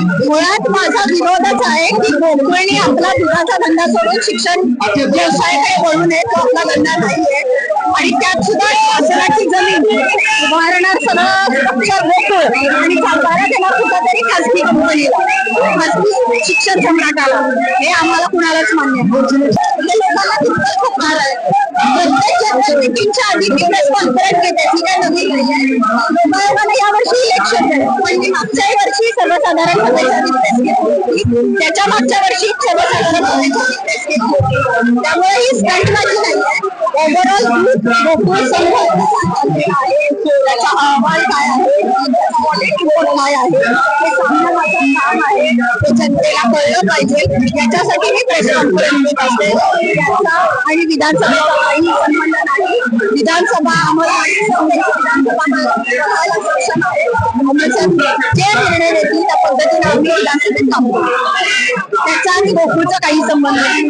मुळात माझा विरोधच आहे की गोकुळणी आपला दुधाचा धंदा सोडून शिक्षण व्यवसाय काही वळू नये तो आपला धंदा नाहीये. आणि त्यात सुद्धा शासनाची जमीन उभारणार सगळं गोकुळ आणि चालवायला त्याला सुद्धा तरी खासगी कंपनीला खासगी शिक्षण सम्राटाला. हे आम्हाला कुणालाच मान्य म्हणजे लोकांना तितकं खूप भार आहे. प्रत्येक जनरल मिटिंगच्या आधी बिझनेस कॉन्फरन्स घेते ती काय नवीन. नाहीये लोकांना यावर्षी इलेक्शन म्हणजे मागच्याही वर्षी सर्वसाधारण त्याच्या मागच्या वर्षी सर्वसाधारण त्यामुळे ही स्टंटबाजी नाही ओव्हरऑल गोकुळ संघ त्याचा अहवाल काय आहे? काय आहे? हे काम आहे. ते जनतेला कळलं पाहिजे. याच्यासाठी मी प्रेस कॉन्फरन्स असते आणि विधानसभेचा काही संबंध नाही. विधानसभा आम्हाला विधानसभा जे निर्णय देतील त्या पद्धतीने आम्ही विधानसभेत काम करू त्याचा आणि गोकुळचा काही संबंध नाही.